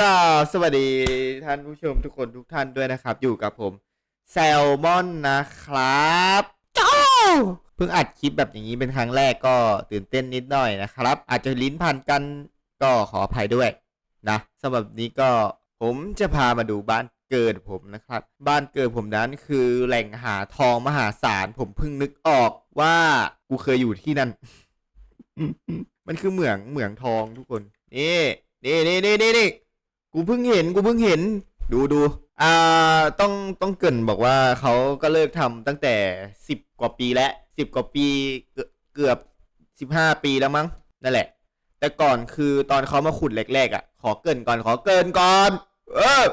ก็สวัสดีท่านผู้ชมทุกคนทุกท่านด้วยนะครับ อยู่กับผมแซลมอนนะครับเจ้าเพิ่งอัดคลิปแบบอย่างนี้เป็นครั้งแรกก็ตื่นเต้นนิดหน่อยนะครับ อาจจะลิ้นพันกันก็ขออภัยด้วยนะสำหรับนี้ก็ผมจะพามาดูบ้านเกิดผมนะครับ บ้านเกิดผมนั้นคือแหล่งหาทองมหาศาลผมเพิ่งนึกออกว่ากูเคยอยู่ที่นั่น มันคือเหมืองเหมืองทองทุกคน นี่นี่นี่นี่นี่นี่ กูเพิ่งเห็นกูเพิ่งเห็น ดูดูอ่าต้องต้องเกรินบอกว่าเขาก็เลิกทำตั้งแต่สิบกว่าปีแล้วสิบกว่าปีเกือบเกือบสิบห้าปีแล้วมั้งนั่นแหละ แต่ก่อนคือตอนเขามาขุดแรกๆอะ ขอเกรินก่อนขอเกรินก่อน เออ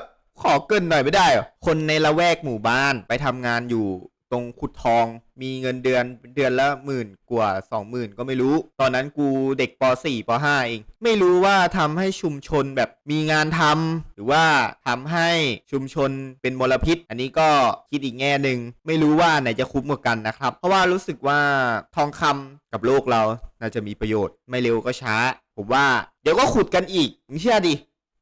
ขอเกรินหน่อยไม่ได้เหรอคนในละแวกหมู่บ้านไปทำงานอยู่ ตรงขุดทองมีเงินเดือนเดือนละหมื่นกว่าสองหมื่นก็ไม่รู้ ตอนนั้นกูเด็กป .4 ป .5 เองไม่รู้ว่าทำให้ชุมชนแบบมีงานทำหรือว่าทำให้ชุมชนเป็นมลพิษ อันนี้ก็คิดอีกแง่หนึ่งไม่รู้ว่าไหนจะคุ้มกว่ากันนะครับ เพราะว่ารู้สึกว่าทองคำกับโลกเราน่าจะมีประโยชน์ไม่เร็วก็ช้า ผมว่าเดี๋ยวก็ขุดกันอีกมึงเชื่อดิ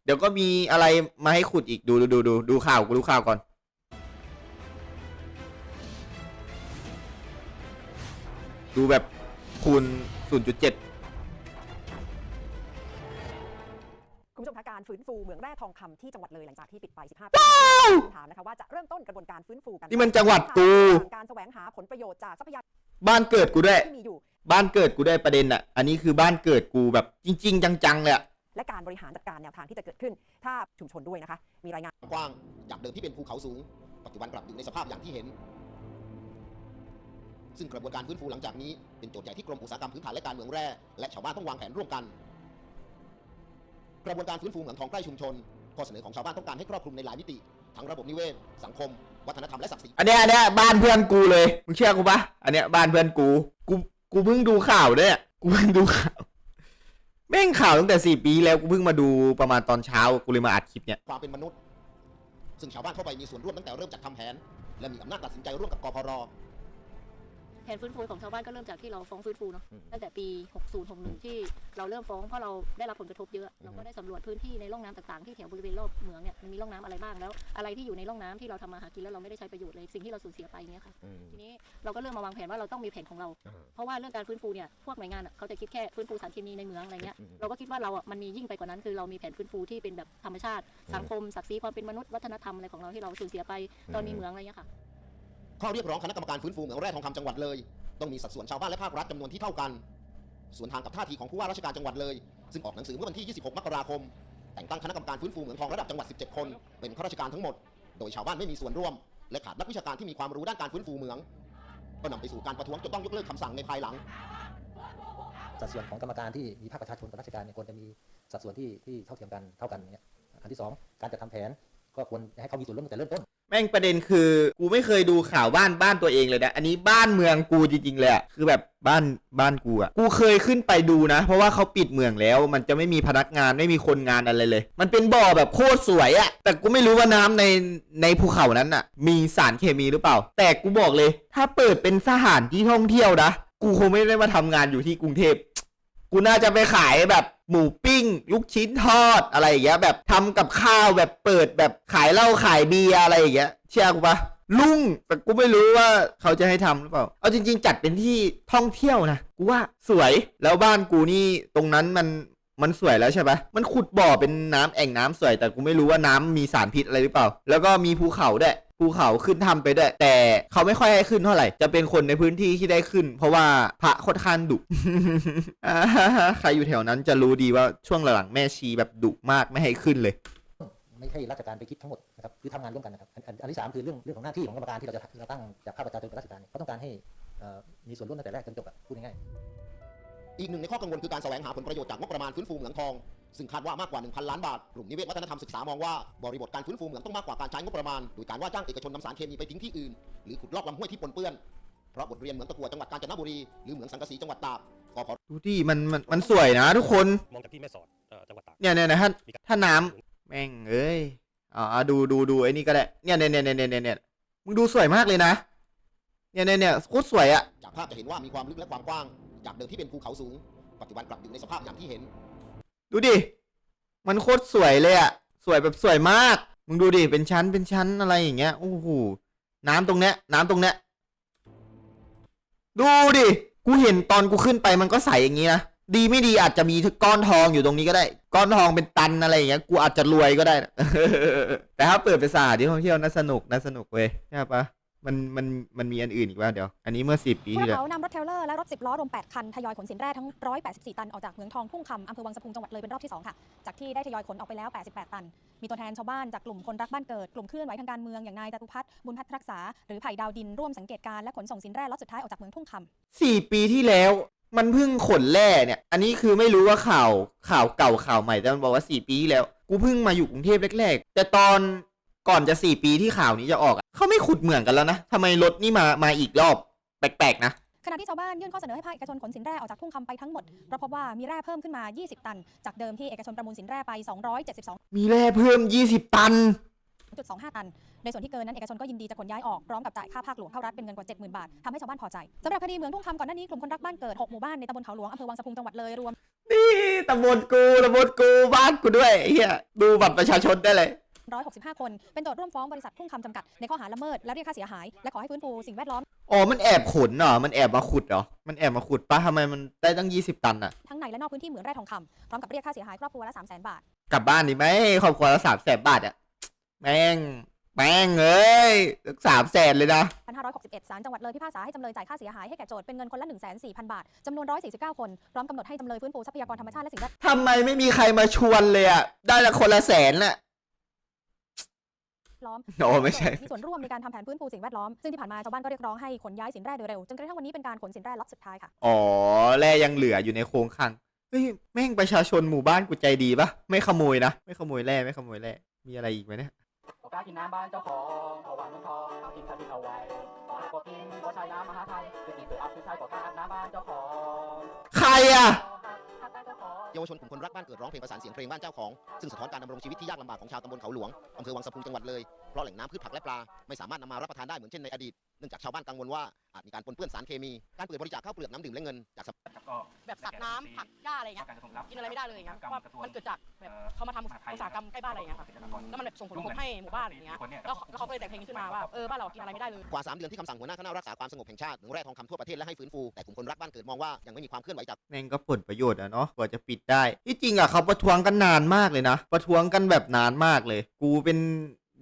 เดี๋ยวก็มีอะไรมาให้ขุดอีกดูดูดูดูดูข่าวกูดูข่าวก่อน ดูแบบคูณ 0.7คุณผู้ชมคะการฟื้นฟูเมืองแร่ทองคำที่จังหวัดเลยหลังจากที่ปิดไป 15 ปีถามนะคะว่าจะเริ่มต้นกระบวนการฟื้นฟูกันนี่มันจังหวัดกู การแสวงหาผลประโยชน์จากทรัพยากรบ้านเกิดกูด้วย ที่มีอยู่ บ้านเกิดกูด้วยประเด็นอะ อันนี้คือบ้านเกิดกูแบบจริง ๆ จังๆเลยอะและการบริหารจัดการแนวทางที่จะเกิดขึ้น ถ้าชุมชนด้วยนะคะ มีรายงาน กว้างจากเดิมที่เป็นภูเขาสูง ปัจจุบันกลับอยู่ในสภาพอย่างที่เห็น ซึ่งกระบวนการฟื้นฟูหลังจากนี้เป็นโจทย์ใหญ่ที่กรมอุตสาหกรรมพื้นฐานและการเมืองแร่และชาวบ้านต้องวางแผนร่วมกัน กระบวนการฟื้นฟูเหมืองทองใกล้ชุมชนข้อเสนอของชาวบ้านต้องการให้ครอบคลุมในหลายมิติทั้งระบบนิเวศสังคม วัฒนธรรมและศักดิ์ศรีอันเนี้ยอันเนี้ยบ้านเพื่อนกูเลยมึงเชื่อกูปะอันเนี้ยบ้านเพื่อนกูกูกูเพิ่งดูข่าวด้วยอะกูเพิ่งดูข่าวแม่งข่าวตั้งแต่สี่ปีแล้วกูเพิ่งมาดูประมาณตอนเช้ากูเลยมาอัดคลิปเนี่ยความเป็นมนุษย์ ซึ่งชาวบ้านทั่วไปมีส่วนร่วมตั้งแต่เริ่มจัดทำแผน และมีอำนาจตัดสินใจร่วมกับกพร แผนฟื้นฟูของชาวบ้านก็เริ่มจากที่เราฟ้องฟื้นฟูเนาะอืมตั้งแต่ปี 60 61 ที่เราเริ่มฟ้องเพราะเราได้รับผลกระทบเยอะ เราก็ได้สำรวจพื้นที่ในร่องน้ำต่างๆที่แถวบริเวณรอบเหมืองเนี่ยมันมีร่องน้ำอะไรบ้างแล้ว อะไรที่อยู่ในร่องน้ำที่เราทำมาหากินแล้วเราไม่ได้ใช้ประโยชน์เลยสิ่งที่เราสูญเสียไปอย่างเงี้ยค่ะทีนี้เราก็เริ่มมาวางแผนว่าเราต้องมีแผนของเรา เพราะว่าเรื่องการฟื้นฟูเนี่ยพวกหน่วยงานอะเขาจะคิดแค่ฟื้นฟูสารเคมีในเหมืองอะไรเงี้ยเราก็คิดว่าเราอะมันมียิ่งไปกว่านั้นคือเรามีแผนฟื้นฟูที่เป็นแบบธรรมชาติ สังคมศักดิ์ศรีความเป็นมนุษย์วัฒนธรรมอะไรของเราที่เราสูญเสียไปตอนมีเหมืองอะไรเงี้ยค่ะ ข้อเรียกร้องคณะกรรมการฟื้นฟูเหมืองแร่ทองคำจังหวัดเลย ต้องมีสัดส่วนชาวบ้านและภาครัฐจำนวนที่เท่ากัน ส่วนทางกับท่าทีของผู้ว่าราชการจังหวัดเลย ซึ่งออกหนังสือเมื่อวันที่ 26 มกราคม แต่งตั้งคณะกรรมการฟื้นฟูเหมืองทองระดับจังหวัด 17 คน เป็นข้าราชการทั้งหมด โดยชาวบ้านไม่มีส่วนร่วม และขาดนักวิชาการที่มีความรู้ด้านการฟื้นฟูเหมือง ก็นำไปสู่การประท้วงจนต้องยกเลิกคำสั่งในภายหลัง สัดส่วนของกรรมการที่มีภาคประชาชนกับราชการเนี่ยควรจะมีสัดส่วนที่ที่เท่าเทียมกันเท่ากันอย่างเงี้ยอันที่สองการจัดทำแผนก็ควรให้เขามีส่วนร่วมตั้งแต่เริ่มต้น แม่งประเด็นคือ กูไม่เคยดูข่าวบ้านบ้านตัวเองเลยนะ อันนี้บ้านเมืองกูจริงๆเลยอะคือแบบบ้านบ้านกูอะกูเคยขึ้นไปดูนะ เพราะว่าเขาปิดเมืองแล้ว มันจะไม่มีพนักงานไม่มีคนงานอะไรเลย มันเป็นบ่อแบบโคตรสวยอะแต่กูไม่รู้ว่าน้ำในในภูเขานั้นอะมีสารเคมีหรือเปล่า แต่กูบอกเลย ถ้าเปิดเป็นสถานที่ท่องเที่ยวนะ กูคงไม่ได้มาทำงานอยู่ที่กรุงเทพ กูน่าจะไปขายแบบ หมูปิ้ง ลูกชิ้นทอดอะไรอย่างเงี้ยแบบทำกับข้าวแบบเปิดแบบขายเหล้าขายเบียร์อะไรอย่างเงี้ยเชื่อกูปะลุงแต่กูไม่รู้ว่าเขาจะให้ทำหรือเปล่า เอาจริง ๆ จัดเป็นที่ท่องเที่ยวนะกูว่าสวยแล้วบ้านกูนี่ตรงนั้นมันมันสวยแล้วใช่ปะมันขุดบ่อเป็นน้ำแอ่งน้ำสวย แต่กูไม่รู้ว่าน้ำมีสารพิษอะไรหรือเปล่า แล้วก็มีภูเขาด้วย ภูเขาขึ้นทำไปด้วย แต่เขาไม่ค่อยให้ขึ้นเท่าไหร่ จะเป็นคนในพื้นที่ที่ได้ขึ้น เพราะว่าพระค่อนข้างดุใครอยู่แถวนั้นจะรู้ดีว่าช่วงหลังๆแม่ชีแบบดุมากไม่ให้ขึ้นเลย ไม่ใช่ราชการไปคิดทั้งหมดนะครับคือทำงานร่วมกันนะครับอันอันที่สามคือเรื่องเรื่องของหน้าที่ของกรรมการที่เราจะเราตั้งจากภาคประชาชนกับราชการเขาต้องการให้มีส่วนร่วมตั้งแต่แรกจนจบอะพูดง่าย อีกหนึ่งในข้อกังวลคือการแสวงหาผลประโยชน์จากงบประมาณฟื้นฟูเหมืองทอง ซึ่งคาดว่ามากกว่า 1,000 ล้านบาท กลุ่มนิเวศวัฒนธรรมศึกษามองว่าบริบทการฟื้นฟูเหมืองต้องมากกว่าการใช้งบประมาณ โดยการว่าจ้างเอกชนนำสารเคมีไปทิ้งที่อื่น หรือขุดลอกลำห้วยที่ปนเปื้อน เพราะบทเรียนเหมืองตะกัวจังหวัดกาญจนบุรี หรือเหมืองสังกะสีจังหวัดตากกพดูดิมันมันมันสวยนะทุกคนมองจากที่แม่สอดเอ่อจังหวัดตากเนี่ยเนี่ยนะถ้ามีการถ้าน้ำแม่งเอ้ยอ่าดูดูดูไอ้นี่ก็ได้เนี่ยเนี่ยเนี่ยเนี่ยเนี่ยเนี่ยมึงดูสวยมากเลยนะเนี่ยเนี่ยเนี่ยโคตรสวยอะจากภาพจะเห็นว่ามีความลึกและความกว้าง จากเดิมที่เป็นภูเขาสูง ปัจจุบันกลับอยู่ในสภาพอย่างที่เห็น ดูดิ มันโคตรสวยเลยอะสวยแบบสวยมาก มึงดูดิ เป็นชั้น เป็นชั้นอะไรอย่างเงี้ย โอ้โห น้ำตรงเนี้ย น้ำตรงเนี้ย ดูดิ กูเห็นตอนกูขึ้นไปมันก็ใสอย่างงี้นะ ดีไม่ดีอาจจะมีก้อนทองอยู่ตรงนี้ก็ได้ ก้อนทองเป็นตันอะไรอย่างเงี้ย กูอาจจะรวยก็ได้นะแต่ถ้าเปิดเป็นสถานที่ท่องเที่ยวน่าสนุกน่าสนุกเว้ย ใช่ปะ มันมันมันมีอันอื่นอีกว่าเดี๋ยว อันนี้เมื่อสิบปีผู้ที่รับแล้วเหมานำรถเทรลเลอร์และรถ10ล้อรวม 8 คัน ทยอยขนสินแร่ทั้ง 184 ตัน ออกจากเหมืองทองทุ่งคำอำเภอวังสะพุงจังหวัดเลยเป็นรอบที่ 2 ค่ะ จากที่ได้ทยอยขนออกไปแล้ว 88 ตัน มีตัวแทนชาวบ้านจากกลุ่มคนรักบ้านเกิด กลุ่มเคลื่อนไหวทางการเมืองอย่างนายจตุพัฒน์บุญพัฒน์รักษา หรือไผ่ดาวดินร่วมสังเกตการณ์และขนส่งสินแร่ล็อตสุดท้ายออกจากเหมืองทุ่งคำ สี่ปีที่แล้วมันเพิ่งขนแร่เนี่ย อันนี้คือไม่รู้ว่าข่าวข่าวเก่าข่าวใหม่แต่มันบอกว่าสี่ปีที่แล้ว กูเพิ่งมาอยู่กรุงเทพแรกๆ แต่ตอน ก่อนจะสี่ปีที่ข่าวนี้จะออกอะเขาไม่ขุดเหมืองกันแล้วนะทำไมรถนี่มามาอีกรอบ แปลกๆนะ ขณะที่ชาวบ้านยื่นข้อเสนอให้ภาคเอกชนขนสินแร่ออกจากทุ่งคำไปทั้งหมดเพราะพบว่ามีแร่เพิ่มขึ้นมา 20 ตัน จากเดิมที่เอกชนประมูลสินแร่ไป 272มีแร่เพิ่ม 20 ตัน2.25ตัน ในส่วนที่เกินนั้นเอกชนก็ยินดีจะขนย้ายออกพร้อมกับจ่ายค่าภาคหลวงเข้ารัฐเป็นเงินกว่า 70,000 บาททำให้ชาวบ้านพอใจสำหรับคดีเหมืองทุ่งคำก่อนหน้านี้กลุ่มคนรักบ้านเกิด6หมู่บ้านในตำบลเขาหลวงอำเภอวังสะพุงจังหวัดเลยรวม นี่ตำบลกูตำบลกูบ้านกูด้วยไอ้เฮียดูบัตรประชาชนได้เลย 165 คน เป็นโจทย์ร่วมฟ้องบริษัททุ่งคำจำกัดในข้อหาละเมิดและเรียกค่าเสียหาย และขอให้ฟื้นฟูสิ่งแวดล้อม อ๋อ มันแอบขนเหรอ มันแอบมาขุดเหรอ มันแอบมาขุดปะทำไมมันได้ตั้ง 20 ตันอะทั้งในและนอกพื้นที่เหมืองแร่ทองคำพร้อมกับเรียกค่าเสียหายครอบครัวละ300,000 บาท กลับบ้านดีไหมครอบครัวละสามแสนบาทอะแม่งแม่งเอ้ยสามแสนเลยนะ1561ศาลจังหวัดเลยพิพากษาให้จำเลยจ่ายค่าเสียหายให้แก่โจทย์เป็นเงินคนละ 1,400,000 บาทจำนวน 149 คนพร้อมกำหนดให้จำเลยฟื้นฟูทรัพยากรธรรมชาติและสิ่งแวดทำไมไม่มีใครมาชวนเลยอะได้ละคนละแสนน่ะ ล้อมโอ้ไม่ใช่ มีส่วนร่วมในการทำแผนฟื้นฟูสิ่งแวดล้อม ซึ่งที่ผ่านมาชาวบ้านก็เรียกร้องให้ขนย้ายสินแร่โดยเร็ว จนกระทั่งวันนี้เป็นการขนสินแร่ล็อตสุดท้ายค่ะ อ๋อแร่ยังเหลืออยู่ในโครงคลังเฮ้ยแม่งประชาชนหมู่บ้านกูใจดีปะไม่ขโมยนะ ไม่ขโมยแร่ไม่ขโมยแร่มีอะไรอีกไหมเนี่ยก็กล้ากินน้ำบ้านเจ้าของเพราะว่าเงินทองเอากินสลิดเอาไว้ขอหากบ่กินก็ใช้น้ำมหาไทยคือกินเสืออัพคือใช้ก็กล้าน้ำบ้านเจ้าของ ใครอะหักบ้าน เจ้าของเยาวชนกลุ่มคนรักบ้านเกิดร้องเพลงประสานเสียงเพลงบ้านเจ้าของ ซึ่งสะท้อนการดำรงชีวิตที่ยากลำบากของชาวตำบลเขาหลวงอำเภอวังสะพุงจังหวัดเลย เพราะแหล่งน้ำพืชผักและปลาไม่สามารถนำมารับประทานได้เหมือนเช่นในอดีต เนื่องจากชาวบ้านกังวลว่าอาจมีการปนเปื้อนสารเคมี การเปิดบริจาคข้าวเปลือกน้ำดื่มและเงินจากแบบสัตว์น้ำผักหญ้าอะไรเงี้ยกินอะไรไม่ได้เลยครับเพราะว่ามันเกิดจากแบบเขามาทำอุตสาหกรรมใกล้บ้านอะไรเงี้ยครับแล้วมันแบบส่งผลกระทบให้หมู่บ้านอะไรเงี้ยแล้วแล้วเขาก็เลยแต่งเพลงนี้ขึ้นมาว่าเออบ้านเรากินอะไรไม่ได้เลยกว่า3เดือนที่คำสั่งหัวหน้าคณะรักษาความสงบแห่งชาติเหมืองแร่ทองคำทั่วประเทศและให้ฟื้นฟูแต่กลุ่มคนรักบ้านเกิดมองว่ายังไม่มีความเคลื่อนไหวจากแม่งก็ผลประโยชน์อะเนาะกว่าจะปิดได้ ที่จริงอะเขาประท้วงกันนานมากเลยนะ ประท้วงกันแบบนานมากเลย กูเป็น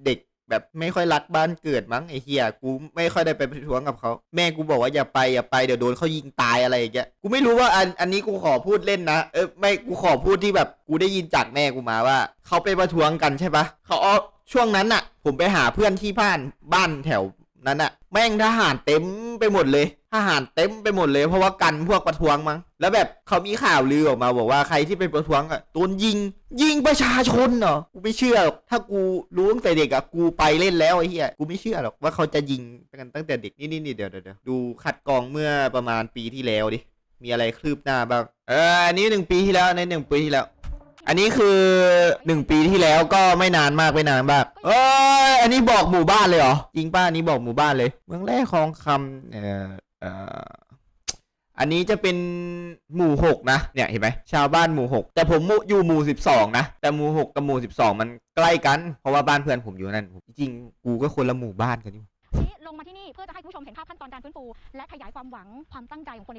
เด็กแบบไม่ค่อยรักบ้านเกิดมั้งไอ้เฮียกูไม่ค่อยได้ไปประท้วงกับเขาแม่กูบอกว่าอย่าไปอย่าไปเดี๋ยวโดนเขายิงตายอะไรอย่างเงี้ยกูไม่รู้ว่าอันอันนี้กูขอพูดเล่นนะเออไม่กูขอพูดที่แบบกูได้ยินจากแม่กูมาว่าเขาไปประท้วงกันใช่ปะเขาเอาช่วงนั้นอะผมไปหาเพื่อนที่บ้านบ้านแถว นั้นอะแม่งทหารเต็มไปหมดเลยทหารเต็มไปหมดเลยเพราะว่ากันพวกประท้วงมั้งแล้วแบบเขามีข่าวลือออกมาบอกว่าใครที่ไปประท้วงอะโดนยิง ยิงประชาชนเหรอกูไม่เชื่อหรอกถ้ากูรู้ตั้งแต่เด็กอะกูไปเล่นแล้วไอ้เหี้ยกูไม่เชื่อหรอกว่าเขาจะยิงกันตั้งแต่เด็กนี่นี่นี่เดี๋ยวเดี๋ยวดูคัดกรองเมื่อประมาณปีที่แล้วดิมีอะไรคืบหน้าบ้างเอออันนี้หนึ่งปีที่แล้วในหนึ่งปีที่แล้ว อันนี้คือหนึ่งปีที่แล้วก็ไม่นานมากไม่นานมากเอ้ยอันนี้บอกหมู่บ้านเลยเหรอจริงป้าอันนี้บอกหมู่บ้านเลย เมืองแรกคลองคำเอ่อเอ่ออันนี้จะเป็นหมู่หกนะเนี่ยเห็นไหมชาวบ้านหมู่หกแต่ผมอยู่หมู่สิบสองนะแต่หมู่หกกับหมู่สิบสองมันใกล้กัน เพราะว่าบ้านเพื่อนผมอยู่นั่นจริงกูก็คนละหมู่บ้านกันอยู่ วันนี้ลงมาที่นี่เพื่อจะให้คุณผู้ชมเห็นภาพขั้นตอนการฟื้นฟู และขยายความหวังความตั้งใจของคน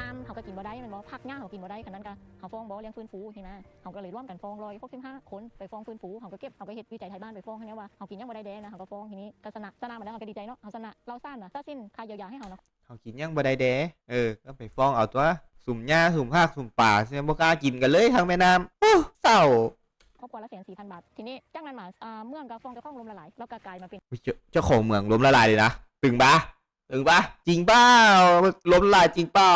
น้ำเขาก็กินบ่ได้มันบอกพักหญ้าเขากินบ่ได้ขนาดนั้นเขาฟ้องบอกเลี้ยงฟื้นฟูใช่ไหมเขาก็เลยร่วมกันฟ้องร้อยหกสิบห้าคนไปฟ้องฟื้นฟูเขาก็เก็บเขาก็เฮ็ดวิจัยไทยบ้านไปฟ้องให้เนี่ยว่าเขากินยังบ่ได้แดงนะเขาก็ฟ้องทีนี้ก็ชนะชนะมาแล้วเขาก็ดีใจเนาะเขาชนะเราสั้นนะถ้าสิ้นค่าเยียวยาให้เขาเนาะเขากินยังบ่ได้เด้เออก็ไปฟ้องเอาตัวสุ่มหญ้าสุ่มภาคสุ่มป่าใช่ไหมบ่กล้ากินกันเลยทางแม่น้ำโอ้เศร้า ครอบครัวละแสนสี่พันบาท ทีนี้จ้างนั้นมาอ่าเมืองก็ฟ้องเจ้าของลมละลายแล้วก็กลายมาเป็นเฮ้ยเจ้าเจ้าของเมืองล้มละลายเลยนะ ตึงปะตึงปะจริงเปล่าล้มละลายจริงเปล่า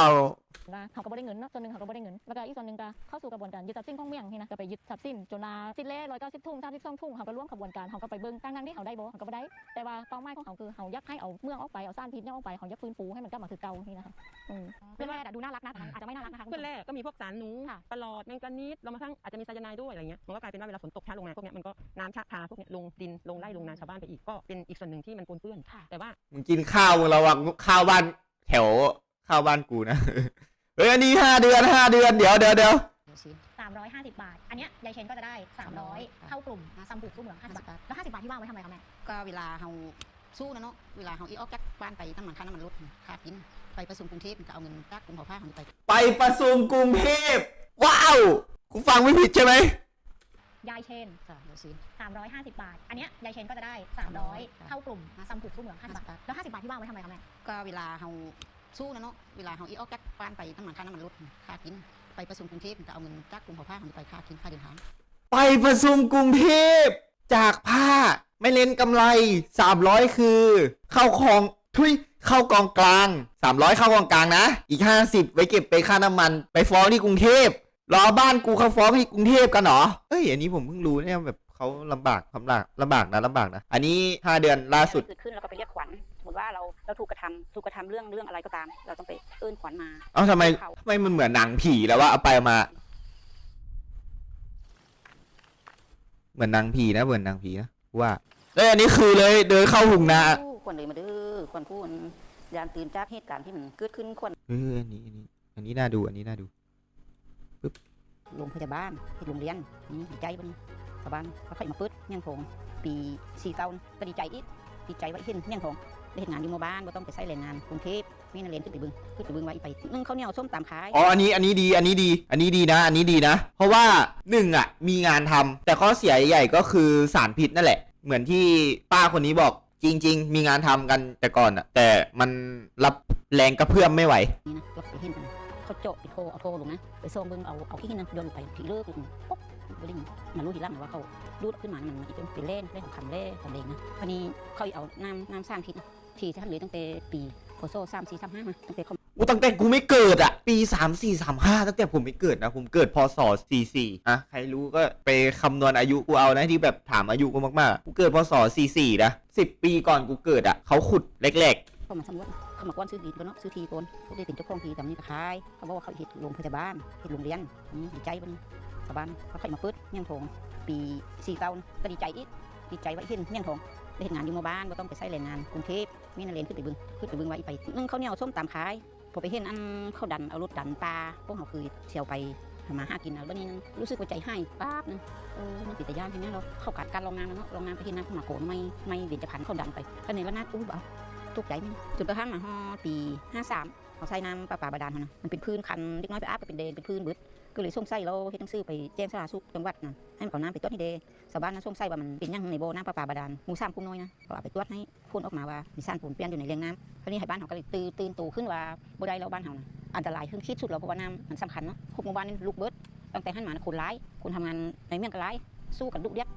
นะเขาก็บ่ได้เงินเนาะส่วนหนึ่งเขาก็บ่ได้เงินแล้วก็อีกส่วนหนึ่งก็เข้าสู่กระบวนการยึดทรัพย์สินของเมืองนี่นะก็ไปยึดทรัพย์สินจนนาสิเล่ร้อยเก้าสิบทุ่งสามสิบสองทุ่งเขาก็ร่วมกระบวนการเขาก็ไปเบิ่งทั้งนั้นที่เขาได้บ่เขาก็บ่ได้ แต่ว่าเป้าหมายของเขาคือเขาอยากให้เอาเมืองออกไปเอาสร้างพิษเนี่ยออกไปเขาอยากฟื้นฟูให้มันกลับมาคือเก่านี่นะคะอืมเพื่อนแรกอะดูน่ารักนะแต่อาจจะไม่น่ารักนะคะคุณเพื่อนผู้ชมแรกก็มีพวกสารหนูค่ะปลอดแมงกานีสเรามาทั้งอาจจะมีไซยาไนด์ด้วยอะไรเงี้ยมันก็กลายเป็นว่าเวลาฝนตกช้าลงมาพวกเนี้ยมันก็น้ำชะพาพวกเนี้ยลงดินลงไร่ลงนาชาวบ้านไปอีกก็เป็นอีกส่วนหนึ่งที่มันปนเปื้อนค่ะแต่ว่ามึงกินข้าวมึงระวังข้าวบ้านแถวข้าวบ้านกูนะเฮ้ยอันนี้ห้าเดือนห้าเดือนเดี๋ยวเดี๋ยวเดี๋ยวสาม350 บาท อันเนี้ยยายเชนก็จะได้ 300เข้ากลุ่มซัมผูกสู้เหมือง50บาท แล้ว 50 บาทที่ว่างไว้ทำไมคะแม่ ก็เวลาเฮาสู้นะเนาะ เวลาเฮาอีออกจากบ้านไปน้ำมันค่าน้ำมันรถค่ากิน ไปประชุมกรุงเทพก็เอาเงินจากกรุงเผาผ้าของไป ไปประชุมกรุงเทพว้าวกูฟังไม่ผิดใช่ไหมยายเชน ค่ะเดี๋ยวซื้อ350 บาท อันเนี้ยยายเชนก็จะได้ 300เข้ากลุ่มซัมผูกสู้เหมือง50บาท แล้ว 50 บาทที่ว่างไว้ทำไมคะแม่ ก็เวลาเฮา สู้นะเนาะเวลาเฮาอีออกจากบ้านไปน้ำมันค่าน้ำมันรถค่ากิน ไปประชุมกรุงเทพก็เอาเงินจากกรุงเผาผ้าของไปค่ากินค่าเดินทางไปประชุมกรุงเทพจากผ้าไม่เล่นกำไร 300 คือ เข้าของทุยเข้ากองกลาง 300 เข้ากองกลางนะ อีก 50 ไว้เก็บไปค่าน้ำมัน ไปฟ้องที่กรุงเทพรอบ้านกูเขาฟ้องที่กรุงเทพกันเหรอเอ้ยอันนี้ผมเพิ่งรู้เนี่ยแบบเขาลำบากลำบากลำบากนะลำบากนะ อันนี้ 5 เดือนล่าสุดเกิดขึ้นเราก็ไปเรียกขวัญสมม ติว่าเราเราถูกกระทำถูกกระทำเรื่องเรื่องอะไรก็ตาม เราต้องไปเอื้นขวัญมา เอ้าทำไมทำไมมันเหมือนหนังผีแล้วว่าเอาไปเอามา เหมือนหนังผีนะเหมือนหนังผีนะว่าแล้วอันนี้คือเลยเดินเข้าหุงนาควรเลยมาดื้อควรพูดยานตื่นจากเหตุการณ์ที่มันเกิดขึ้นควรเอออันนี้อันนี้ อันนี้น่าดูอันนี้น่าดู โรงพยาบาลที่โรงเรียนอืมดีใจบ้างชาวบ้านเขาค่อยมาปึ๊ดเมี่ยงพงปีสี่เต้าก็ดีใจอีกดีใจว่าเห็นเมี่ยงพง ได้เห็นงานอยู่หมู่บ้านก็ต้องไปใช้แรงงานกรุงเทพมีนักเรียนขึ้นไปบึงขึ้นไปบึงไว้ไปนึ่งข้าวเหนียวส้มตามขายอ๋อ อันนี้ อันนี้ดี อันนี้ดี อันนี้ดีนะ อันนี้ดีนะ เพราะว่าหนึ่งอะ มีงานทำ แต่ข้อเสียใหญ่ๆก็คือสารพิษนั่นแหละ เหมือนที่ป้าคนนี้บอก จริง ๆ มีงานทำกันแต่ก่อนอะ แต่มันรับแรงกระเพื่อมไม่ไหว นี่นะเราไปเห็นกันเขาโจาะไปโทรเอาโทรลงนะ ไปส่งเบิ่งเอาเอาขี้หินนะโยนลงไปผีเลิกลงปุ๊บไปลิงมารู้ทีหลังนะว่าเขาดูดขึ้นมามันเป็นเป็นเล่นเล่นของคำเล่ของเด็กนะพอนี้เขาเอาน้ำน้ำสร้างพิษนะ ทีท่านเหลือตั้งแต่ปีพศสามสี่สามห้ามาตั้งแต่เขากูตั้งแต่กูไม่เกิดอะปีสามสี่สามห้าตั้งแต่ผมไม่เกิดนะ ผมเกิดพศสี่สี่อะใครรู้ก็ไปคำนวณอายุกูเอานะที่แบบถามอายุกูมากๆ กูเกิดพศสี่สี่นะสิบปีก่อนกูเกิดอะเขาขุดเล็กเขามาสำรวจเขามากวนซื้อดินกันเนาะซื้อทีก่อนเขาได้เป็นเจ้าของทีแต่นี้ก็ขายเขาบอกว่าเขาเห็ดโรงพยาบาลเห็ดโรงเรียนอืมดีใจบ้างชาวบ้านเขาค่อยมาปึ๊ดเมี่ยงทองปีสี่เต้าก็ดีใจอีกดีใจว่าเห็นเมี่ยงทองได้เห็นงานอยู่หมู่บ้านก็ต้องไปใช้แรงงานกรุงเทพ มีนักเรียนขึ้นไปบึงขึ้นไปบึงไว้ไปนึ่งข้าวเหนียวส้มตามขายพอไปเห็นอันเขาดันเอารถดันปลาพวกเขาคือเที่ยวไปมาหากินเอาแล้วนี่นั่นรู้สึกว่าใจให้ป๊าบนึงเออมันติดแต่ย่านใช่ไหมเราเข้ากัดการโรงงานแล้วเนาะโรงงานไปที่นั่นเขามาโกนไม่ไม่เบญจพรรณเขาดันไปก็ในละนาดอู้เบาตกใจไหมจนกระทั่งมาฮอปี53เขาใช้น้ำประปลาบาดาลเขานะมันเป็นพื้นคันเล็กน้อยไปอาบก็เป็นเดนเป็นพื้นเบิด ก็เลยส่งไส้เราเฮ็ดหนังสือไปแจ้งสาธารณสุขจังหวัดน่ะให้มันเอาน้ำไปตรวจให้เดชาวบ้านนั้นส่งไส้ว่ามันเป็นหยังในโบน้ำประปาบาดาลหมู่สามคุ้มน้อยนะก็เอาไปตรวจให้พ้นออกมาว่ามีสารปนเปื้อนอยู่ในแหล่งน้ำคราวนี้ให้บ้านเขาก็เลยตื่นตื่นตูขึ้นว่าบ่ได้แล้วบ้านเขานะอันตรายขึ้นคิดสุดแล้วเพราะว่าน้ำมันสำคัญเนาะพวกหมู่บ้านนี่ลูกเบิดตั้งแต่หันมานะคนร้ายคนทำงานในเมืองก็ร้ายสู้กันดุเดียด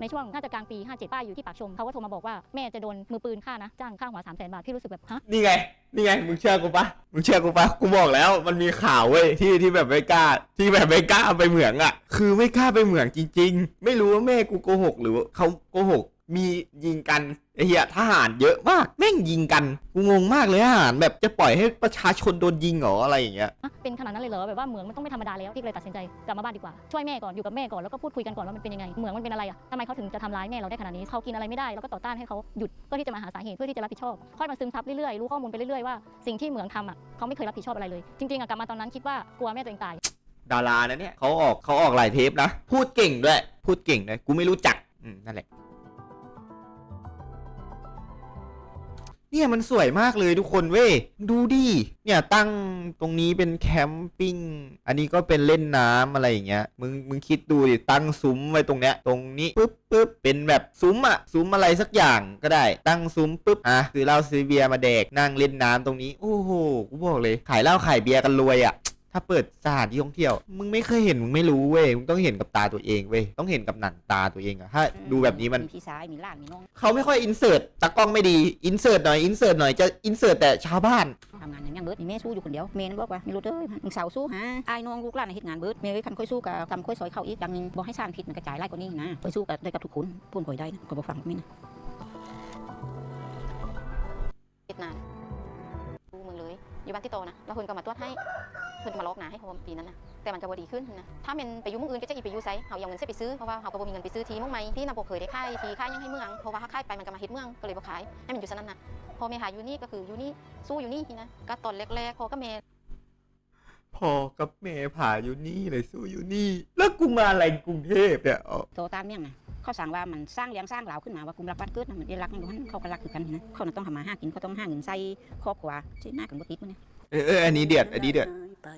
ในช่วงน่าจะกลางปี 57 ป้าอยู่ที่ปากชมเขาก็โทรมาบอกว่าแม่จะโดนมือปืนฆ่านะ จ้างค่าหัว3 0 0 0 0นบาทพี่รู้สึกแบบฮะนี่ไง นี่ไง มึงเชื่อกูปะมึงเชื่อกูปะกูบอกแล้ว มันมีข่าวเว้ยที่ที่แบบไม่กล้า ที่แบบไม่กล้าไปเหมืองอะ คือไม่กล้าไปเหมืองจริง ๆ ไม่รู้ว่าแม่กูโกหกหรือว่าเขาโกหก มียิงกันไอ้เหี้ยทหารเยอะมากแม่งยิงกันกูงงมากเลยทหารแบบจะปล่อยให้ประชาชนโดนยิงเหรออะไรอย่างเงี้ยฮะเป็นขนาดนั้นเลยเหรอแบบว่าเหมืองมันต้องไม่ธรรมดาแล้วพี่ก็เลยตัดสินใจกลับมาบ้านดีกว่าช่วยแม่ก่อนอยู่กับแม่ก่อนแล้วก็พูดคุยกันก่อนว่ามันเป็นยังไงเหมืองมันเป็นอะไรอะทำไมเขาถึงจะทำร้ายแม่เราได้ขนาดนี้เขากินอะไรไม่ได้เราก็ต่อต้านให้เขาหยุดเพื่อที่จะมาหาสาเหตุเพื่อที่จะรับผิดชอบค่อยมาซึมซับเรื่อยๆรู้ข้อมูลไปเรื่อยๆว่าสิ่งที่เหมืองทำอะเขาไม่เคยรับผิดชอบอะไรเลย จริงๆอะกลับมาตอนนั้นคิดว่ากลัวแม่ตัวเองตาย ดารานะเนี่ยเขาออกเขาออกหลายเทปนะ พูดเก่งด้วย พูดเก่งด้วยกูไม่รู้จักอืมนั่นแหละ เนี่ยมันสวยมากเลยทุกคนเว้ยดูดิเนี่ยตั้งตรงนี้เป็นแคมปิ้งอันนี้ก็เป็นเล่นน้ำอะไรอย่างเงี้ยมึงมึงคิดดูดิตั้งซุ้มไว้ตรงเนี้ยตรงนี้ปุ๊บปุ๊บเป็นแบบซุ้มอะซุ้มอะไรสักอย่างก็ได้ ตั้งซุ้มปุ๊บอะซื้อเหล้าซื้อเบียร์มาแดกนั่งเล่นน้ำตรงนี้โอ้โหกูบอกเลยขายเหล้าขายเบียร์กันรวยอะ ถ้าเปิดสถานที่ท่องเที่ยว มึงไม่เคยเห็นมึงไม่รู้เว้ย มึงต้องเห็นกับตาตัวเองเว้ย ต้องเห็นกับหนังตาตัวเองอะถ้าดูแบบนี้มัน มีพี่ชายมีหลานมีน้องเขาไม่ค่อยอินเสิร์ตตากล้องไม่ดี อินเสิร์ตหน่อย อินเสิร์ตหน่อย จะอินเสิร์ตแต่ชาวบ้าน ทำงานอย่างยังเบิดมีแม่สู้อยู่คนเดียวแม่นั่นบอกว่ามีรถเอ้ยมึงเสาวสู้หาไอ้ายน้องลูกหลานในเหตุงานเบิดแม่เอ้ยคันค่อยสู้กับทำค่อยซอยเข้าอีกดังหนึงบอกให้สร้างผิดมันกระจายไล่กว่านี้นะค่อยสู้กับได้กับทุกคนพูดค่อยได้นะก็บอกฟังไม่นะเฮ็ดนานดูมึงเลยอยู่บ้านที่โตนะแล้วคนก็มาตรวจให้ เพิ่นก็มาลอกหนาให้โฮมปีนั้นนะแต่มันก็บ่ดีขึ้นนะถ้าเป็นไปอยู่เมืองอื่นก็จะอีไปอยู่ไสเฮาเอาเงินเสียไปซื้อเพราะว่าเฮาก็บ่มีเงินไปซื้อทีเมืองใหม่ที่นำบ่เคยได้ค่ายทีค่ายยังให้เมืองเพราะว่าถ้าค่ายไปมันก็มาเฮ็ดเมืองก็เลยบ่ขายให้มันอยู่ซะนั้นน่ะพอแม่หาอยู่นี่ก็คืออยู่นี่สู้อยู่นี่นะก็ตอนแรกๆพอก็แม่พ่อกับแม่ผ่าอยู่นี่เลยสู้อยู่นี่ แล้วกูมาอะไรกรุงเทพเนี่ยอ๋อโตตามเมี่ยงนะเขาสั่งว่ามันสร้างเลี้ยงสร้างเหลาขึ้นมาว่ากุมรักบ้านเกิดนะมันได้รักอย่างนั้นเขาก็รักคือกันนะเขาน่ะต้องทำมาหากินเขาต้องหาเงินใส่ครอบครัวใช่หน้ากันบ่ติดมั้ยเนี่ยเออเอออันนี้เดือดอันนี้เดือด ไป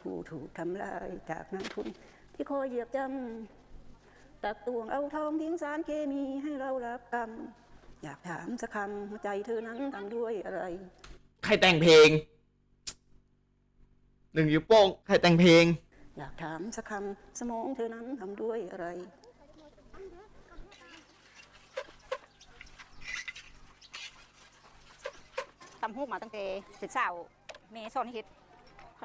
ผู้ถูกทำลายจากนักทุน ที่คอยเหยียบย่ำตักตวงเอาทองทิ้งสารเคมีให้เรารับกรรม อยากถามสักคำหัวใจเธอนั้นทำด้วยอะไร ใครแต่งเพลง หนึ่งนิ้วโป้งใครแต่งเพลง อยากถามสักคำสมองเธอนั้นทำด้วยอะไรตำฮูกมาตั้งแต่เสร็จสาวแม่สอนให้เฮ็ดคั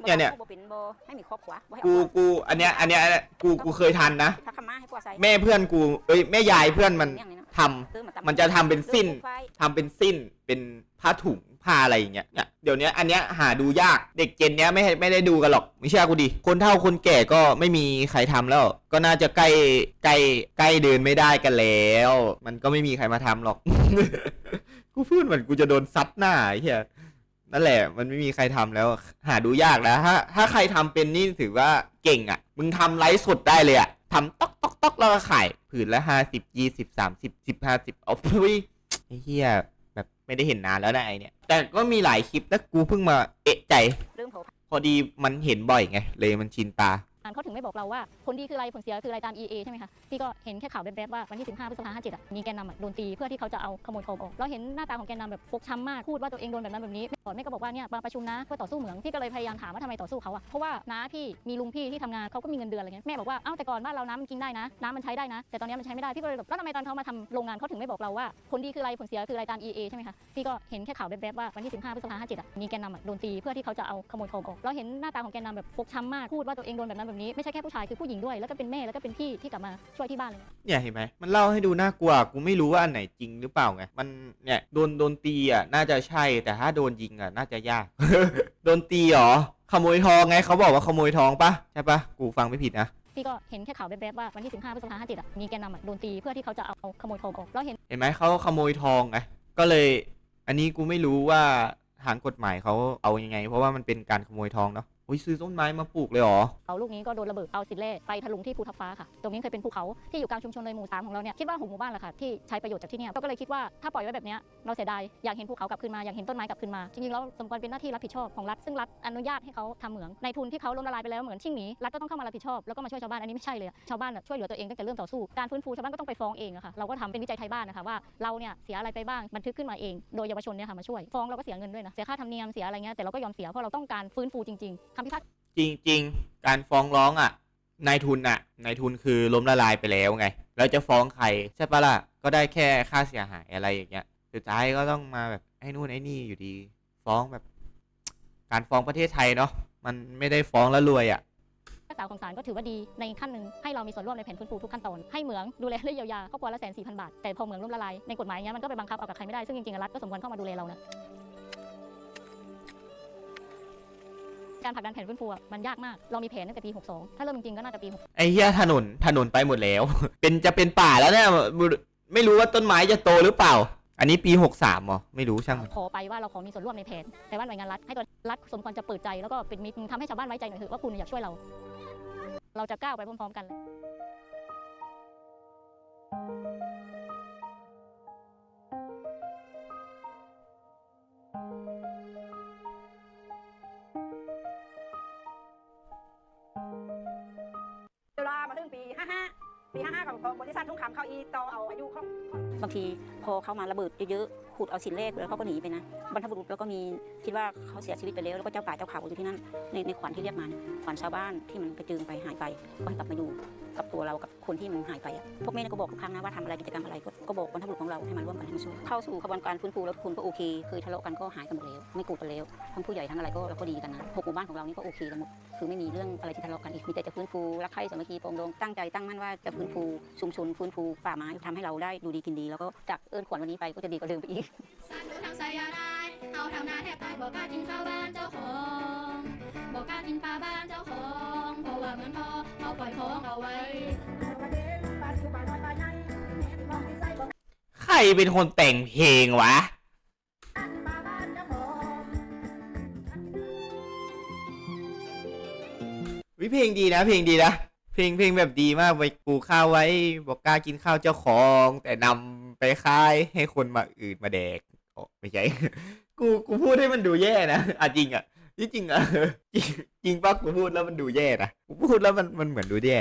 เนี่ยเนี่ย บ่เป็นบ่ให้มีครอบครัวบ่ให้กูเอากูอันเนี้ยอันเนี้ยกูกูเคยทันนะถ้าขมาให้ผัวใส่แม่เพื่อนกูเอ้ยแม่ยายเพื่อนมันอย่างนี้นะทำ ซื้อาตำมันจะทำเป็นสิ้นซื้อไฟทำเป็นสิ้นเป็นผ้าถุงผ้าอะไรอย่างเงี้ยเนี่ยเดี๋ยวเนี้ยอันเนี้ยหาดูยากเด็กเจนเนี้ยไม่ไม่ได้ดูกันหรอกไม่เชื่อกูดิคนเฒ่าคนแก่ก็ไม่มีใครทำแล้ว ก็น่าจะใกล้ใกล้ใกล้เดินไม่ได้กันแล้ว มันก็ไม่มีใครมาทำหรอก กูพูดเหมือนกูจะโดนซัดหน้าไอ้เหี้ย นั่นแหละ มันไม่มีใครทำแล้ว หาดูยากนะถ้าถ้าใครทำเป็นนี่ถือว่าเก่งอะ มึงทำไลฟ์สดได้เลยอะทำต๊อกต๊อกต๊อกแล้วก็ขายผืนละห้าสิบยี่สิบสามสิบสิบห้าสิบเอาพุ้ยไอ้เหี้ยแบบไม่ได้เห็นนานแล้วนะไอเนี่ย แต่ก็มีหลายคลิปนะกูเพิ่งมาเอะใจเริ่มเผาพอดีมันเห็นบ่อยไง เลยมันชินตา เขาถึงไม่บอกเราว่าผลดีคืออะไรผลเสียคืออะไรตาม EA ใช่ไหมคะพี่ก็เห็นแค่ข่าวแวบๆว่าวันที่ 15พฤษภาคม57อะมีแกนนำอะโดนตีเพื่อที่เขาจะเอาขโมยทองออกเราเห็นหน้าตาของแกนนำแบบฟกช้ำมากพูดว่าตัวเองโดนแบบนั้นแบบนี้ก่อนแม่ก็บอกว่าเนี่ยมาประชุมนะเพื่อต่อสู้เหมืองพี่ก็เลยพยายามถามว่าทำไมต่อสู้เขาอะเพราะว่าน้าพี่มีลุงพี่ที่ทำงานเขาก็มีเงินเดือนอะไรเงี้ยแม่บอกว่าเอ้าแต่ก่อนบ้านเราน้ำมันกินได้นะน้ำมันใช้ได้นะ แต่ตอนนี้มันใช้ไม่ได้พี่ก็เลยแบบแล้วทำไมตอนเขามาทำโรงงานเขาถึงไม่บอกเราว่าผลดีคืออะไรผลเสียคืออะไรตาม EA ใช่ไหมคะพี่ก็เห็นแค่ข่าวแวบๆว่าวันที่ 15พฤษภาคม57อะมีแกนนำอะโดนตีเพื่อที่เขาจะเอาขโมยทองออกเราเห็นหน้าตาของแกนนำแบบฟกช้ำมากพูดว่าตัวเองโดนแบบนั้นแบบนี้ไม่ใช่แค่ผู้ชายคือผู้หญิงด้วย แล้วก็เป็นแม่แล้วก็เป็นพี่ที่กลับมาช่วยที่บ้านเลยเนี่ยเห็นไหมมันเล่าให้ดูน่ากลัวกูไม่รู้ว่าอันไหนจริงหรือเปล่าไงมันเนี่ยโดนโดนตีอะน่าจะใช่แต่ถ้าโดนยิงอะน่าจะยาก โดนตีเหรอขโมยทองไงเขาบอกว่าขโมยทองปะใช่ปะกูฟังไม่ผิดนะพี่ก็เห็นแค่ข่าวแวบๆว่าวันที่ 15พฤษภาคม57อะมีแกนนำอะโดนตีเพื่อที่เขาจะเอาขโมยทองออกเราเห็นเห็นไหมเขาขโมยทองไงก็เลย อันนี้กูไม่รู้ว่าทางกฎหมายเขาเอายังไง เพราะว่ามันเป็นการขโมยทองเนาะ โอ้ยซื้อต้นไม้มาปลูกเลยเหรอ เอาลูกนี้ก็โดนระเบิดเอาสิเล่ไปทะลุงที่ภูทับฟ้าค่ะ ตรงนี้เคยเป็นภูเขาที่อยู่กลางชุมชนเลยหมู่สามของเราเนี่ยคิดว่าหกหมู่บ้านแหละค่ะที่ใช้ประโยชน์จากที่เนี่ยก็เลยคิดว่าถ้าปล่อยไว้แบบนี้เราเสียดายอยากเห็นภูเขากลับคืนมาอยากเห็นต้นไม้กลับคืนมาจริงๆแล้วสมควรเป็นหน้าที่รับผิดชอบของรัฐซึ่งรัฐอนุญาตให้เขาทำเหมืองในทุนที่เขาล้มละลายไปแล้วเหมือนชิ่งหนีรัฐก็ต้องเข้ามารับผิดชอบแล้วก็มาช่วยชาวบ้านอันนี้ไม่ใช่เลยชาวบ้านอะช่วยเหลือตัวเองตั้งแต่เริ่มต่อสู้การฟื้นฟูชาวบ้านก็ต้องไปฟ้องเองอะค่ะเราก็ทำเป็นวิจัยไทยบ้านนะคะว่าเราเนี่ยเสียอะไรไปบ้างบันทึกขึ้นมาเองโดยเยาวชนเนี่ยค่ะมาช่วยฟ้องเราก็เสียเงินด้วยนะเสียค่าธรรมเนียมเสียอะไรเงี้ยแต่เราก็ยอมเสียเพราะเราต้องการฟื้นฟูจริงๆคำพิพากษาจริง ๆ การฟ้องร้องอะนายทุนอะนายทุนคือล้มละลายไปแล้วไง แล้วจะฟ้องใครใช่ปะล่ะก็ได้แค่ค่าเสียหายอะไรอย่างเงี้ยสุดท้ายก็ต้องมาแบบไอ้นู่นไอ้นี่อยู่ดี ฟ้องแบบ การฟ้องประเทศไทยเนาะมันไม่ได้ฟ้องแล้วรวยอะสาวของศาลก็ถือว่าดีในขั้นหนึ่งให้เรามีส่วนร่วมในแผนฟื้นฟูทุกขั้นตอนให้เหมืองดูแลและเยียวยาครอบครัวละแสนสี่พันบาทแต่พอเหมืองล้มละลายในกฎหมายเนี้ยมันก็ไปบังคับเอากับใครไม่ได้ซึ่งจริงๆรัฐก็สมควรเข้ามาดูแลเรานะ การผลักดันแผนฟื้นฟูอะมันยากมากเรามีแผนตั้งแต่ปี 62 ถ้าเริ่มจริงๆก็น่าจะปี ไอ้เหี้ยถนนถนนไปหมดแล้ว เป็นจะเป็นป่าแล้วเนี่ยไม่รู้ว่าต้นไม้จะโตหรือเปล่า อันนี้ปีหกสามเหรอไม่รู้ช่างมัน ขอไปว่าเราขอมีส่วนร่วมในแผน แต่ว่าหน่วยงานรัฐให้ตัวรัฐสมควรจะเปิดใจแล้วก็เป็นมิตรทำให้ชาวบ้านไว้ใจหน่อยเถอะว่าคุณอยากช่วยเรา เราจะก้าวไปพร้อมๆกัน 55ปี55กับบริษัททุ่งคำเขาอีต่อเอาอายุของบางทีพอเขามาระเบิดเยอะๆขุดเอาสินแรกแล้วเขาก็หนีไปนะบรรพบุรุษแล้วก็มีคิดว่าเขาเสียชีวิตไปแล้วแล้วก็เจ้าป่าเจ้าเขาอยู่ที่นั่นในในขวัญที่เรียกมาเนี่ยขวัญชาวบ้านที่มันกระเจิงไปหายไปก็ให้กลับมาอยู่กับตัวเรากับคนที่มันหายไปอะพวกแม่ก็บอกทุกครั้งนะว่าทำอะไรกิจกรรมอะไรก็บอกบรรพบุรุษของเราให้มาร่วมกันให้มาช่วยเข้าสู่กระบวนการฟื้นฟูแล้วคุณก็โอเคเคยทะเลาะกันก็หายกันหมดแล้วไม่กรธกันแล้วทั้งผู้ใหญ่ทั้งอะไรก็เราก็ดีกันนะหกหมู่บ้านของเรานี่ก็โอเคกันหมด คือไม่มีเรื่องอะไรที่ทะเลาะกันอีกมีแต่จะฟื้นฟูรักใคร่สามัคคีปรองดองตั้งใจตั้งมั่นว่าจะฟื้นฟูชุมชนฟื้นฟูป่าไม้ทำให้เราได้ดูดีกินดี แล้วก็จากเอิญขวัญวันนี้ไปก็จะดีกว่าเดิมไปอีกสันดูทางสายนายเอาทำนาแทบตายบอกกล้ากินข้าวบ้านเจ้าของบอกกล้ากินปลาบ้านเจ้าของเพราะว่าเหมือนพ่อเขาปล่อยของเอาไว้ใครเป็นคนแต่งเพลงวะ วิเพลงดีนะ เพลงดีนะ เพลงเพลงแบบดีมากไว้ปกูข้าวไว้ บอกกล้ากินข้าวเจ้าของ แต่นำไปขายให้คนมาอื่นมาแดกโอ้ไม่ใช่ กูกูพูดให้มันดูแย่นะอะจริงอะที่จริงอะจริงจริงปะกูพูดแล้วมันดูแย่นะกูพูดแล้วมันมันเหมือนดูแย่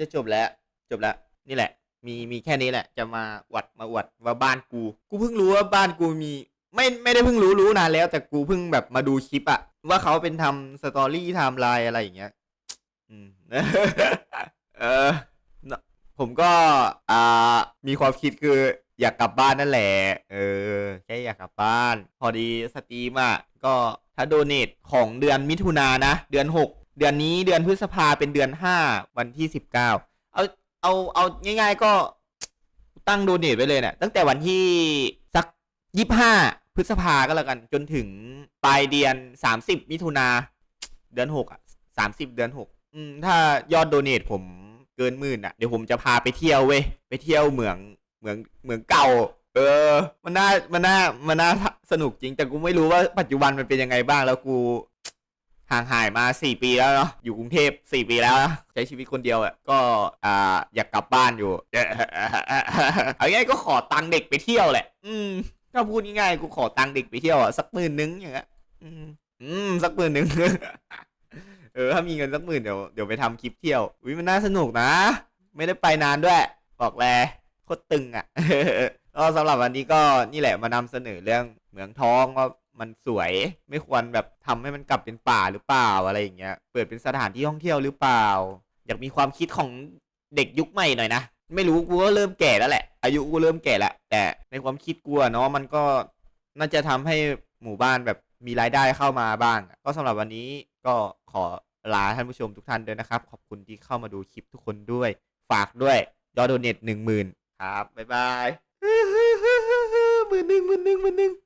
จะจบแล้ว จบแล้ว นี่แหละ มีมีแค่นี้แหละ จะมาอวดมาอวดว่าบ้านกู กูเพิ่งรู้ว่าบ้านกูมี ไม่ไม่ได้เพิ่งรู้รู้นานแล้ว แต่กูเพิ่งแบบมาดูคลิปอะว่าเขาเป็นทำสตอรี่ไทม์ไลน์อะไรอย่างเงี้ย อืมเออผมก็อ่ามีความคิดคืออยากกลับบ้านนั่นแหละ เออแค่อยากกลับบ้าน พอดีสตรีมอะก็ถ้าโดเนทของเดือนมิถุนายนะ เดือน6 เดือนนี้เดือนพฤษภาเป็นเดือน5วันที่19เก้าเอาเอาเอาง่าย ๆก็ตั้งโดเนทไว้เลยเนี่ยตั้งแต่วันที่สัก25พฤษภาก็แล้วกัน จนถึงปลายเดือน30มิถุนาเดือน6อะ30เดือน6อืมถ้ายอดโดเนทผมเกินหมื่นอะ เดี๋ยวผมจะพาไปเที่ยวเว้ยไปเที่ยวเหมืองเหมืองเหมืองเก่า เออ มันน่ามันน่ามันน่าสนุกจริงแต่กูไม่รู้ว่าปัจจุบันมันเป็นยังไงบ้างแล้วกู ห่างหายมาสี่ปีแล้วเนาะอยู่กรุงเทพสี่ปีแล้วนะใช้ชีวิตคนเดียวอะก็อ่าอยากกลับบ้านอยู่เอาง่ายก็ขอตังค์เด็กไปเที่ยวแหละ อืมถ้าพูดง่ายๆกูขอตังค์เด็กไปเที่ยวอะสักหมื่นนึงอย่างเงี้ยอืมอืมสักหมื่นนึงเออถ้ามีเงินสักหมื่นเดี๋ยวเดี๋ยวไปทำคลิปเที่ยวอุ้ยมันน่าสนุกนะ ไม่ได้ไปนานด้วย บอกแลโคตรตึงอะก็สำหรับวันนี้ก็นี่แหละมานำเสนอเรื่องเหมืองทองว่า มันสวยไม่ควรแบบทำให้มันกลับเป็นป่าหรือเปล่าอะไรอย่างเงี้ยเปิดเป็นสถานที่ท่องเที่ยวหรือเปล่า อยากมีความคิดของเด็กยุคใหม่หน่อยนะไม่รู้กูก็เริ่มแก่แล้วแหละ อายุกูเริ่มแก่แล้วแต่ในความคิดกูเนาะมันก็น่าจะทำให้หมู่บ้านแบบมีรายได้เข้ามาบ้าง ก็สำหรับวันนี้ก็ขอลาท่านผู้ชมทุกท่านด้วยนะครับ ขอบคุณที่เข้ามาดูคลิปทุกคนด้วย ฝากด้วยยอดโดเนทหนึ่งหมื่นครับบ๊ายบายหมื่นหนึ่งหมื่นหนึ่งหมื่นหนึ่ง